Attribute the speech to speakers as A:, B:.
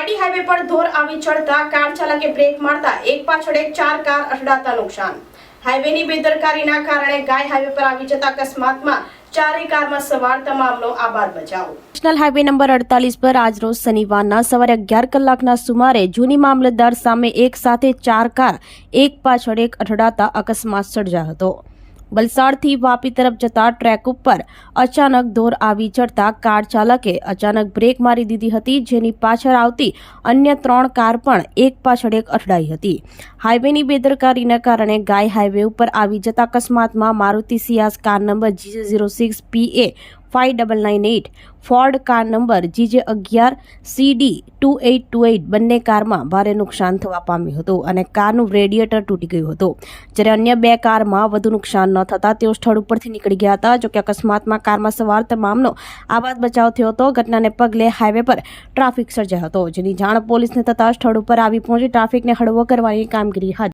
A: Pardi highway પર ધોર આવી ચડતા કાર ચાલકે બ્રેક મારતા એક પાછળ એક ચાર કાર અથડાતા નુકસાન. હાઈવેની બેદરકારીના કારણે ગાય હાઈવે પર આવી જતા અકસ્માતમાં ચારેય કારમાં સવાર તમામનો
B: નેશનલ હાઈવે નંબર અડતાલીસ પર આજરોજ શનિવારના સવારે અગિયાર કલાકના સુમારે જૂની મામલતદાર સામે એક સાથે ચાર કાર, એક પાછળ એક અથડાતા અકસ્માત સર્જાયો હતો. વલસાડથી વાપી તરફ જતા ટ્રેક ઉપર અચાનક દોર આવી ચડતા કાર ચાલકે અચાનક બ્રેક મારી દીધી હતી, જેની પાછળ આવતી અન્ય ત્રણ કાર પણ એક પાછળ એક અથડાઈ હતી. હાઈવેની બેદરકારીના કારણે ગાય હાઈવે ઉપર આવી જતા અકસ્માતમાં Maruti Ciaz car number G zero six, P A five double nine eight Ford car number GJ અગિયાર CD two eight two eight બંને કારમાં ભારે નુકસાન થવા પામ્યું હતું અને કારનું રેડિયેટર તૂટી ગયું હતું. જ્યારે અન્ય બે કારમાં વધુ નુકસાન ન થતાં તેઓ સ્થળ ઉપરથી નીકળી ગયા હતા. જોકે અકસ્માતમાં કારમાં સવાર તમામનો આબાદ બચાવ થયો હતો. ઘટનાને પગલે હાઈવે પર ટ્રાફિક સર્જાયો હતો. જેની જાણ પોલીસને થતાં સ્થળ ઉપર આવી પહોંચી ટ્રાફિકને હળવો કરવાની કામગીરી હાથ